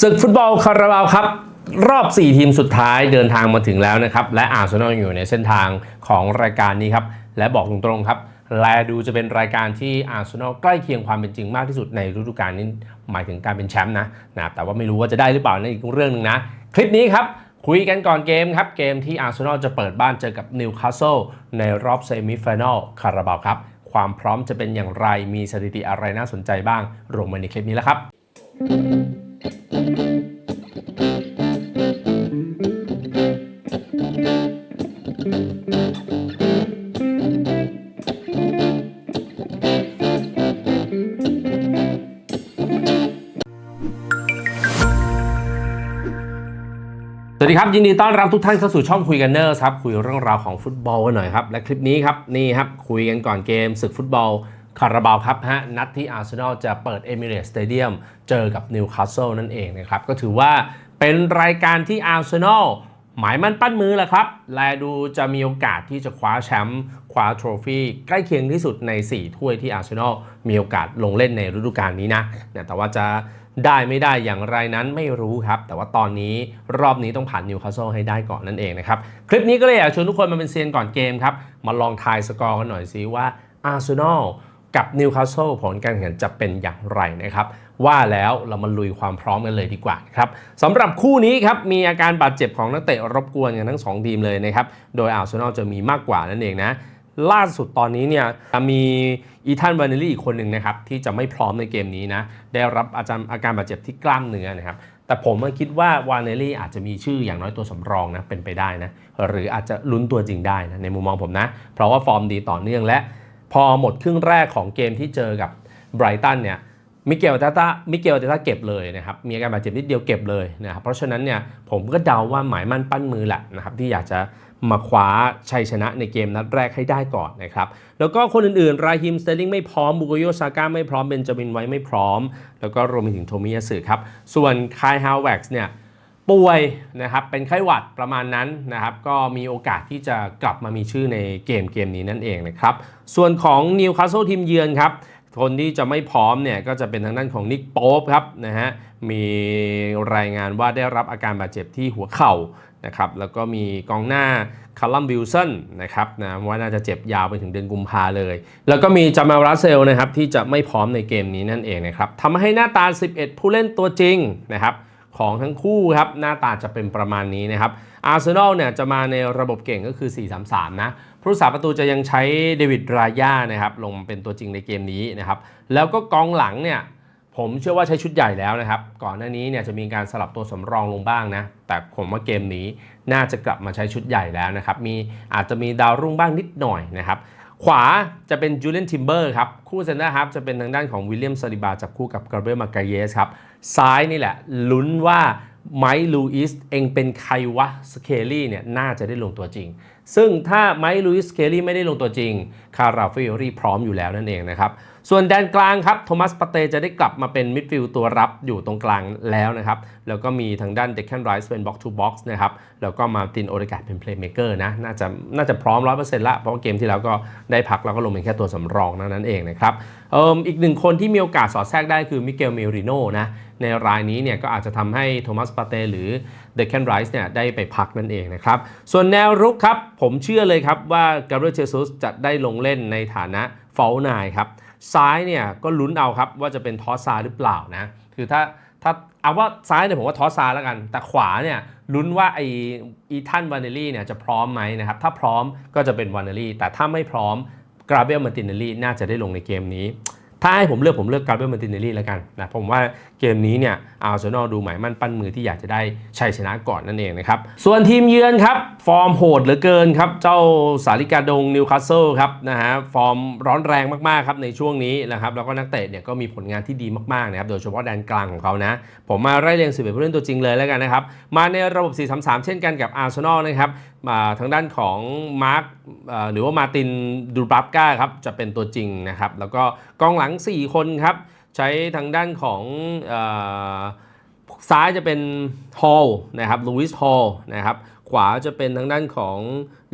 ศึกฟุตบอลคาราบาวครับ รอบ 4 ทีมสุดท้ายเดินทางมาถึงแล้วนะครับ และอาร์เซนอลอยู่ในเส้นทางของรายการนี้ครับ และบอกตรงๆครับแลดูจะเป็นรายการที่อาร์เซนอลใกล้เคียงความเป็นจริงมากที่สุดในฤดูกาลนี้หมายถึงการเป็นแชมป์นะนะแต่ว่าไม่รู้ว่าจะได้หรือเปล่านั่นอีกเรื่องหนึ่งนะ คลิปนี้ครับคุยกันก่อนเกมครับ เกมที่อาร์เซนอลจะเปิดบ้านเจอกับนิวคาสเซิลในรอบเซมิฟิแนลคาราบาวครับ ความพร้อมจะเป็นอย่างไรมีสถิติอะไรน่าสนใจบ้างรวมมาในคลิปนี้แล้วครับ สวัสดีครับยินดีต้อนรับทุกท่านเข้าสู่ช่องคุยกันเนอร์ครับคุยเรื่องราวของฟุตบอลกันหน่อยครับและคลิปนี้ครับนี่ครับคุยกันก่อนเกมศึกฟุตบอล คาราบาวครับฮะนัดที่อาร์เซนอลจะเปิดเอมิเรตสเตเดียมเจอกับนิวคาสเซิลนั่นเองนะครับ ก็ถือว่าเป็นรายการที่อาร์เซนอลหมายมั่นปั้นมือแหละครับ และดูจะมีโอกาสที่จะคว้าแชมป์คว้าโทรฟี่ใกล้เคียงที่สุดใน 4 ถ้วยที่อาร์เซนอลมีโอกาสลงเล่นในฤดูกาลนี้นะเนี่ยแต่ว่าจะได้ไม่ได้อย่างไรนั้นไม่รู้ครับ แต่ว่าตอนนี้รอบนี้ต้องผ่านนิวคาสเซิลให้ได้ก่อนนั่นเองนะครับ คลิปนี้ก็เลยอยากชวนทุกคนมาเป็นเซียนก่อนเกมครับ มาลองทายสกอร์กันหน่อยสิว่าอาร์เซนอล กับนิวคาสเซิลผลการแข่งขันจะเป็นอย่างไรนะครับ ว่าแล้วเรามาลุยความพร้อมกันเลยดีกว่าครับสำหรับคู่นี้ครับมีอาการบาดเจ็บของนักเตะรบกวนกันทั้ง 2 ทีมเลยนะครับ โดยอาร์เซนอลจะมีมากกว่านั่นเองนะล่าสุดตอนนี้เนี่ยมีอีธานวานิลี่อีกคนหนึ่งนะครับที่จะไม่พร้อมในเกมนี้นะได้รับอาจารอาการบาดเจ็บที่กล้ามเนื้อนะครับแต่ผมคิดว่าวานิลี่อาจจะมีชื่ออย่างน้อยตัวสำรองนะเป็นไปได้นะหรืออาจจะลุ้นตัวจริงได้นะในมุมมองผมนะ เพราะว่าฟอร์มดีต่อเนื่องและ พอหมดครึ่งแรกของเกมที่เจอกับไบรตันเนี่ยมิเกลเตต้ามิเกลเตต้าเก็บเลยนะครับ มีอาการบาดเจ็บนิดเดียวเก็บเลยนะครับ เพราะฉะนั้นเนี่ยผมก็เดาว่าหมายมั่นปั้นมือแหละนะครับที่อยากจะมาคว้าชัยชนะในเกมนัดแรกให้ได้ก่อนนะครับ แล้วก็คนอื่นๆ ราฮิมสเตอร์ลิงไม่พร้อม บุโกโยซาก้าไม่พร้อม เบนจามินไว้ไม่พร้อม แล้วก็รวมไปถึงโทมิยาสึครับ ส่วนคายฮาวเวกซ์เนี่ย ป่วยนะครับเป็นไข้หวัดประมาณนั้นนะครับ ก็มีโอกาสที่จะกลับมามีชื่อในเกมเกมนี้นั่นเองนะครับ ส่วนของนิวคาสเซิลทีมเยือนครับคนที่จะไม่พร้อมเนี่ยก็จะเป็นทางด้านของนิกโป๊ปครับนะฮะมีรายงานว่าได้รับอาการบาดเจ็บที่หัวเข่านะครับแล้วก็มีกองหน้าคาร์ลัมวิลสันนะครับนะว่าน่าจะเจ็บยาวไปถึงเดือนกุมภาเลย แล้วก็มีจามารัสเซลนะครับที่จะไม่พร้อมในเกมนี้นั่นเองนะครับทำให้หน้าตา 11 ผู้เล่นตัวจริงนะครับ ของทั้งคู่ครับหน้าตาจะเป็นประมาณนี้นะครับอาร์เซนอลเนี่ยจะมาในระบบเก่งก็คือ 4-3-3 นะผู้รักษาประตูจะยังใช้เดวิดรายานะครับลงมาเป็นตัวจริงในเกมนี้นะครับแล้วก็กองหลังเนี่ยผมเชื่อว่าใช้ชุดใหญ่แล้วนะครับ ก่อนหน้านี้เนี่ยจะมีการสลับตัวสำรองลงบ้างนะ แต่ผมว่าเกมนี้น่าจะกลับมาใช้ชุดใหญ่แล้วนะครับ มีอาจจะมีดาวรุ่งบ้างนิดหน่อยนะครับ ขวาจะเป็นจูเลียนทิมเบอร์ครับ คู่เซนเตอร์ฮับจะเป็นทางด้านของวิลเลียมซาลิบาจับคู่กับกาเบรียลมาการเยสครับ ซ้ายนี่แหละ ลุ้นว่าไมค์ลูอิสเองเป็นใครวะสเคลลี่เนี่ยน่าจะได้ลงตัวจริง ซึ่งถ้าไมค์ลูอิสสเคลลี่ไม่ได้ลงตัวจริง คาราฟิโอรี่พร้อมอยู่แล้วนั่นเองนะครับ ส่วนแดนกลางครับโทมัสปาเตจะได้กลับมาเป็นมิดฟิลด์ตัวรับอยู่ตรงกลางแล้วนะครับ แล้วก็มีทางด้านเดคแคนไรส์เป็นบ็อกทูบ็อกซ์นะครับ แล้วก็มาตินโอเดกาเป็นเพลย์เม k เกอร์นะ น่าจะน่าจะพร้อม 100%ละ เพราะว่าเกมที่แล้วก็ได้พักแล้วก็ลงเป็นแค่ตัวสำรองนั่นเองนะครับเอ่ออีกหนึ่งคนที่มีโอกาสสอดแทรกได้คือมิเกลเมริโนนะในรายนี้เนี่ยก็อาจจะทำให้โทมัสปาเตหรือเดคแคนไรส์เนี่ยได้ไปพักนั่นเองนะครับ ส่วนแนวรุกครับ ผมเชื่อเลยครับว่ากาเบรียลเจซุสจะได้ลงเล่นในฐานะฟอลนายครับ ซ้ายเนี่ยก็ลุ้นเอาครับว่าจะเป็นทอสซาหรือเปล่านะ คือถ้าถ้าเอาว่าซ้ายเนี่ยผมว่าทอสซาแล้วกัน แต่ขวาเนี่ยลุ้นว่าไออีทันวานเนลี่เนี่ยจะพร้อมไหมนะครับ ถ้าพร้อมก็จะเป็นวานเนลี่แต่ถ้าไม่พร้อมกราเบลมาตินเนลี่น่าจะได้ลงในเกมนี้ ถ้าให้ผมเลือกผมเลือกกราเบลมาตินเนลลี่แล้วกันนะผมว่าเกมนี้เนี่ยอาร์เซนอลดูหมายมั่นปั้นมือที่อยากจะได้ชัยชนะก่อนนั่นเองนะครับ ส่วนทีมเยือนครับ ฟอร์มโหดเหลือเกินครับ เจ้าสาริกาดงนิวคาสเซิลครับนะฮะฟอร์มร้อนแรงมากๆครับในช่วงนี้นะครับแล้วก็นักเตะเนี่ยก็มีผลงานที่ดีมากๆนะครับโดยเฉพาะแดนกลางของเขานะ ผมมาไล่เรียง11ผู้เล่นตัวจริงเลยแล้วกันนะครับมาในระบบ 4-3-3 เช่นกันกับอาร์เซนอลนะครับมาทางด้านของมาร์คหรือว่ามาตินดูบรับก้าครับจะเป็นตัวจริงนะครับแล้วก็กองหลังง 4 คนครับ ใช้ทางด้านของออซ้ายจะเป็นฮอลนะครับลูอิสฮอลนะครับขวาจะเป็นทางด้านของ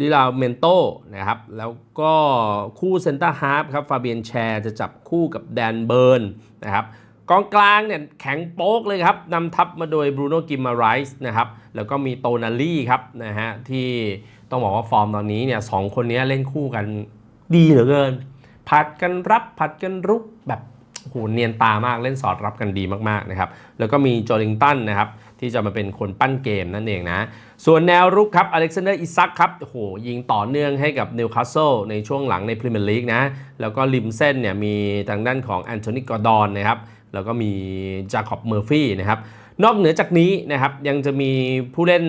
ลิลาเมนโตนะครับแล้วก็คู่เซนเตอร์ฮาร์ฟครับฟาเบียนแชร์จะจับคู่กับแดนเบิร์นนะครับกองกลางเนี่ยแข็งโป๊กเลยครับนำทัพมาโดยบรูโน่กิมมาไรส์นะครับแล้วก็มีโตนาลี่ครับนะฮะที่ต้องบอกว่าฟอร์มตอนนี้เนี่ยสองคนนี้เล่นคู่กันดีเหลือเกิน ผัดกันรับผัดกันรุกแบบโหเนียนตามากเล่นสอดรับกันดีมากๆนะครับแล้วก็มีจอริงตันนะครับที่จะมาเป็นคนปั้นเกมนั่นเองนะ ส่วนแนวรุกครับอเล็กซานเดอร์อิซักครับโอ้โหยิงต่อเนื่องให้กับนิวคาสเซิลในช่วงหลังในพรีเมียร์ลีกนะ แล้วก็ริมเส้นเนี่ยมีทางด้านของแอนโทนีกอร์ดอนนะครับแล้วก็มีจาคอบเมอร์ฟี่นะครับนอกเหนือจากนี้นะครับยังจะมีผู้เล่น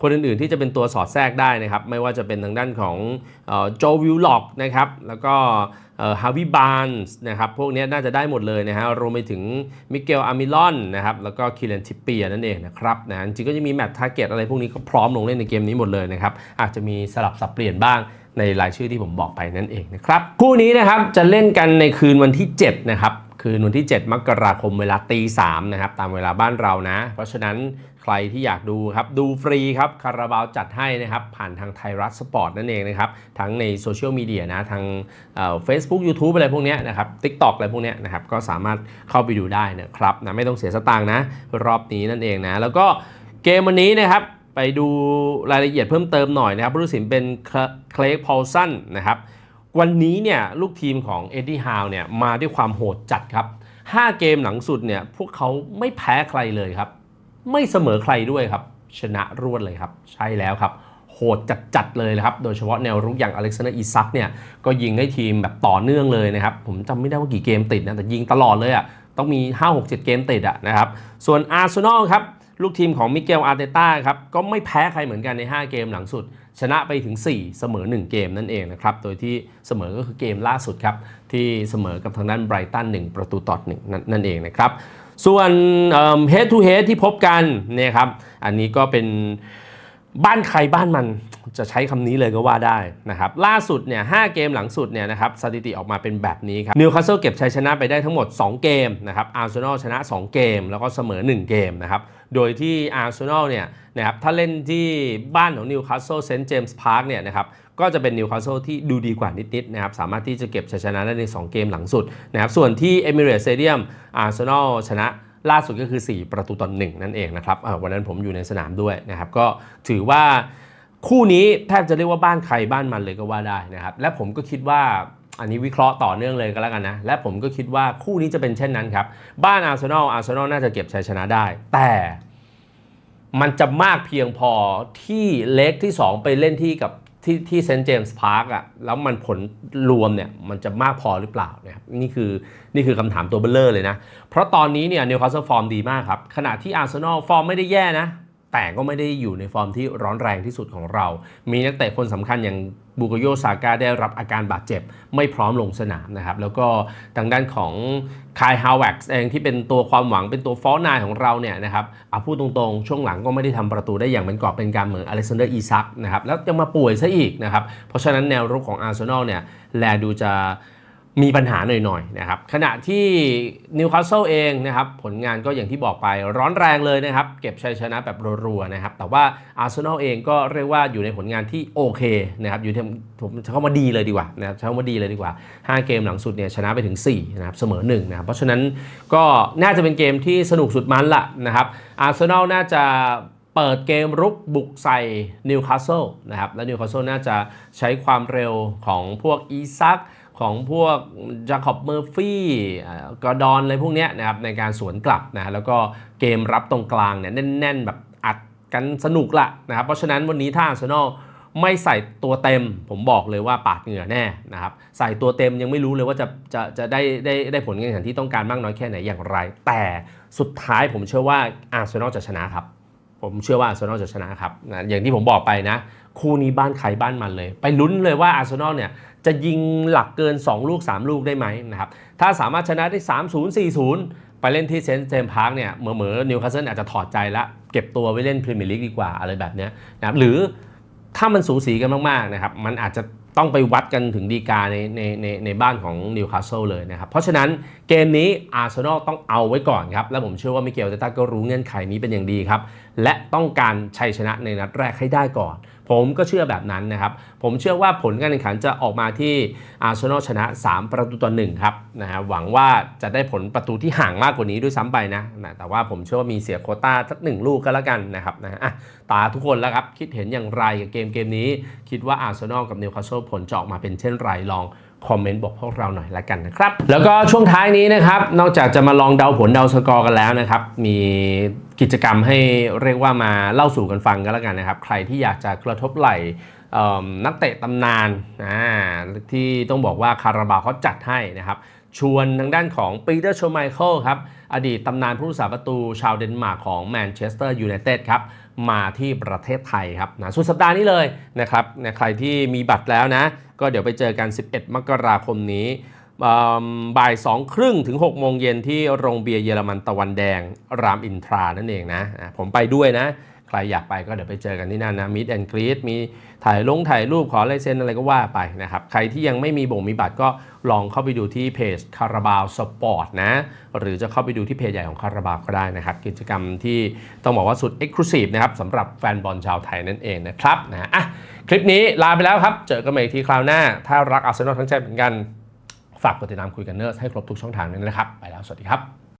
คนอื่น ๆ ที่จะเป็นตัวสอดแทรกได้นะครับ ไม่ว่าจะเป็นทางด้านของโจวิลล็อกนะครับแล้วก็ ฮาวิบานส์นะครับพวกนี้น่าจะได้หมดเลยนะฮะรวมไปถึงมิเกลอามิลอนนะครับแล้วก็คิเลนทิปเปียนั่นเองนะครับนะจริงก็จะมีแมตช์ทาร์เก็ตอะไรพวกนี้ก็พร้อมลงเล่นในเกมนี้หมดเลยนะครับอาจจะมีสลับสับเปลี่ยนบ้างในรายชื่อที่ผมบอกไปนั่นเองนะครับคู่นี้นะครับจะเล่นกันในคืนวันที่ 7 นะครับคืนวันที่ 7 มกราคมเวลาตีสามนะครับตามเวลาบ้านเรานะ เพราะฉะนั้น ใครที่อยากดูครับดูฟรีครับคาราบาวจัดให้นะครับผ่านทางไทยรัฐสปอร์ตนั่นเองนะครับทั้งในโซเชียลมีเดียนะทางเฟซบุ๊กยูทูบอะไรพวกนี้นะครับทิกตอกอะไรพวกนี้นะครับก็สามารถเข้าไปดูได้นะครับนะไม่ต้องเสียสตางค์นะรอบนี้นั่นเองนะแล้วก็เกมวันนี้นะครับไปดูรายละเอียดเพิ่มเติมหน่อยนะครับผู้ตัดสินเป็นเคลกพอลสันนะครับวันนี้เนี่ยลูกทีมของเอ็ดดี้ฮาวเนี่ยมาด้วยความโหดจัดครับ 5 เกมหลังสุดเนี่ยพวกเขาไม่แพ้ใครเลยครับ ไม่เสมอใครด้วยครับ ชนะรวดเลยครับ ใช่แล้วครับ โหดจัดๆเลยนะครับ โดยเฉพาะแนวรุกอย่างอเล็กซานเดอร์อีซักเนี่ยก็ยิงให้ทีมแบบต่อเนื่องเลยนะครับ ผมจำไม่ได้ว่ากี่เกมติดนะแต่ยิงตลอดเลยอะ่ะต้องมี 5-6-7 เกมติดอะ่ะนะครับ ส่วนอาร์เซนอลครับลูกทีมของมิเกลอาร์เตต้าครับก็ไม่แพ้ใครเหมือนกันใน 5 เกมหลังสุด ชนะไปถึง 4 เสมอ 1 เกมนั่นเองนะครับ โดยที่เสมอก็คือเกมล่าสุดครับ ที่เสมอกับทางด้านไบรตัน1 ประตูต่อหนึ่งนั่นเองนะครับ ส่วนเฮดทูเฮดที่พบกันเนี่ยครับอันนี้ก็เป็นบ้านใครบ้านมันจะใช้คำนี้เลยก็ว่าได้นะครับล่าสุดเนี่ยหเกมหลังสุดเนี่ยนะครับสถิติออกมาเป็นแบบนี้ครับนิวคาสเซิลเก็บชัยชนะไปได้ทั้งหมด 2 เกมนะครับอาร์เซนอลชนะ 2 เกม แล้วก็เสมอ 1 เกมนะครับโดยที่อาร์เซนอลเนี่ยนะครับถ้าเล่นที่บ้านของนิวคาสเซิลเซนต์เจมส์พาร์คเนี่ยนะครับ ก็จะเป็นนิวคาสเซิลที่ดูดีกว่านิดๆนะครับสามารถที่จะเก็บชัยชนะได้ใน 2 เกมหลังสุดนะครับส่วนที่เอมิเรตสเตเดียมอาร์เซนอลชนะล่าสุดก็คือ 4 ประตูต่อหนึ่งนั่นเองนะครับวันนั้นผมอยู่ในสนามด้วยนะครับก็ถือว่าคู่นี้แทบจะเรียกว่าบ้านใครบ้านมันเลยก็ว่าได้นะครับและผมก็คิดว่าอันนี้วิเคราะห์ต่อเนื่องเลยก็แล้วกันนะ และผมก็คิดว่าคู่นี้จะเป็นเช่นนั้นครับ บ้านอาร์เซนอลอาร์เซนอลน่าจะเก็บชัยชนะได้ แต่มันจะมากเพียงพอที่เล็กที่ 2 ไปเล่นที่กับ ที่ที่เซนต์เจมส์พาร์คอะแล้วมันผลรวมเนี่ยมันจะมากพอหรือเปล่านะครับนี่คือนี่คือคำถามตัวเบลเลอร์เลยนะ เพราะตอนนี้เนี่ยนิวคาสเซิลฟอร์มดีมากครับ ขณะที่อาร์เซนอลฟอร์มไม่ได้แย่นะ แต่ก็ไม่ได้อยู่ในฟอร์มที่ร้อนแรงที่สุดของเรา มีนักเตะคนสำคัญอย่างบูโกโยซาก้าได้รับอาการบาดเจ็บไม่พร้อมลงสนามนะครับ แล้วก็ทางด้านของคายฮาวเว็กซ์เองที่เป็นตัวความหวังเป็นตัวฟอนายของเราเนี่ยนะครับเอาพูดตรงๆ ช่วงหลังก็ไม่ได้ทำประตูได้อย่างเป็นกอบเป็นการเหมือนอเล็กซานเดอร์อีซักนะครับ แล้วยังมาป่วยซะอีกนะครับ เพราะฉะนั้นแนวรุกของอาร์เซนอลเนี่ยแลดูจะ มีปัญหาหน่อยๆนะครับขณะที่นิวคาสเซิลเองนะครับผลงานก็อย่างที่บอกไปร้อนแรงเลยนะครับ เก็บชัยชนะแบบรัวๆนะครับ แต่ว่าอาร์เซนอลเองก็เรียกว่าอยู่ในผลงานที่โอเคนะครับอยู่ที่ผมใช้คำว่าดีเลยดีกว่านะครับใช้คำว่าดีเลยดีกว่า 5 เกมหลังสุดเนี่ยชนะไปถึง4นะครับเสมอ1นะครับเพราะฉะนั้นก็น่าจะเป็นเกมที่สนุกสุดมันละนะครับอาร์เซนอลน่าจะเปิดเกมรุกบุกใส่นิวคาสเซิลนะครับและนิวคาสเซิลน่าจะใช้ความเร็วของพวกอีซัก ของพวกจาคอบเมอร์ฟี่กอดอนอะไรพวกนี้นะครับในการสวนกลับนะแล้วก็เกมรับตรงกลางเนี่ยแน่น ๆ แบบอัดกันสนุกละนะครับเพราะฉะนั้นวันนี้ถ้าอาร์เซนอลไม่ใส่ตัวเต็ม ผมบอกเลยว่าปาดเหงื่อแน่นะครับใส่ตัวเต็มยังไม่รู้เลยว่าจะจะจะได้ได้ได้ผลการแข่งขันที่ต้องการมากน้อยแค่ไหนอย่างไร แต่สุดท้ายผมเชื่อว่าอาร์เซนอลจะชนะครับผมเชื่อว่าอาร์เซนอลจะชนะครับนะอย่างที่ผมบอกไปนะ คู่นี้บ้านใครบ้านมันเลย ไปลุ้นเลยว่าอาร์เซนอลเนี่ย จะยิงหลักเกิน 2 ลูก 3 ลูกได้ไหมนะครับถ้าสามารถชนะได้ 3 0 4 0 ไปเล่นที่เซนต์เจมส์พาร์คเนี่ยเหมือเหมือนิวคาสเซิลอาจจะถอดใจละเก็บตัวไว้เล่นพรีเมียร์ลีกดีกว่าอะไรแบบนี้นะครับหรือถ้ามันสูสีกันมากๆนะครับมันอาจจะต้องไปวัดกันถึงดีกาในในในในบ้านของนิวคาสเซิลเลยนะครับ เพราะฉะนั้นเกมนี้อาร์เซนอลต้องเอาไว้ก่อนครับ และผมเชื่อว่ามิเกลเตต้าก็รู้เงื่อนไขนี้เป็นอย่างดีครับ และต้องการชัยชนะในนัดแรกให้ได้ก่อน ผมก็เชื่อแบบนั้นนะครับ ผมเชื่อว่าผลการแข่งขันจะออกมาที่อาร์เซนอลชนะ 3 ประตูต่อ1ครับนะฮะหวังว่าจะได้ผลประตูที่ห่างมากกว่านี้ด้วยซ้ำไปนะนะ แต่ว่าผมเชื่อว่ามีเสียโคต้าสักหนึ่งลูกก็แล้วกันนะครับนะฮะตาทุกคนแล้วครับ คิดเห็นอย่างไรกับเกมเกมนี้ คิดว่าอาร์เซนอลกับนิวคาสเซิลผลจะออกมาเป็นเช่นไรลอง คอมเมนต์บอกพวกเราหน่อยละกันนะครับ แล้วก็ช่วงท้ายนี้นะครับ นอกจากจะมาลองเดาผลเดาสกอร์กันแล้วนะครับ มีกิจกรรมให้เรียกว่ามาเล่าสู่กันฟังกันแล้วกันนะครับ ใครที่อยากจะกระทบไหลนักเตะตำนานที่ต้องบอกว่าคาราบาวเขาจัดให้นะครับ ชวนทางด้านของปีเตอร์โชไมเคิลครับ อดีตตำนานผู้รักษาประตูชาวเดนมาร์กของแมนเชสเตอร์ยูไนเต็ดครับ มาที่ประเทศไทยครับนะสุดสัปดาห์นี้เลยนะครับนะใครที่มีบัตรแล้วนะ ก็เดี๋ยวไปเจอกัน 11 มกราคมนี้บ่ายสองครึ่งถึง6โมงเย็นที่โรงเบียร์เยอรมันตะวันแดงรามอินทรานั่นเองนะ ผมไปด้วยนะ รอยากไปก็เดี๋ยวไปเจอกันที่นั่นนะมิดแอนกรีดมีถ่ายลงถ่ายรูปขอลายเซ็นอะไรก็ว่าไปนะครับ ใครที่ยังไม่มีบ่งมีบัตรก็ลองเข้าไปดูที่เพจคาราบาวสปอร์ตนะ หรือจะเข้าไปดูที่เพจใหญ่ของคาราบาวก็ได้นะครับ กิจกรรมที่ต้องบอกว่าสุด Exclusive นะครับสำหรับแฟนบอลชาวไทยนั่นเองนะครับนะอะคลิปนี้ลาไปแล้วครับ เจอกันใหม่อีกทีคราวหน้า ถ้ารักอาร์เซนอลทั้งใจเหมือนกัน ฝากกดติดตามคุยกันเนอร์ให้ครบทุกช่องทางด้วยนะครับ ไปแล้ว สวัสดีครับ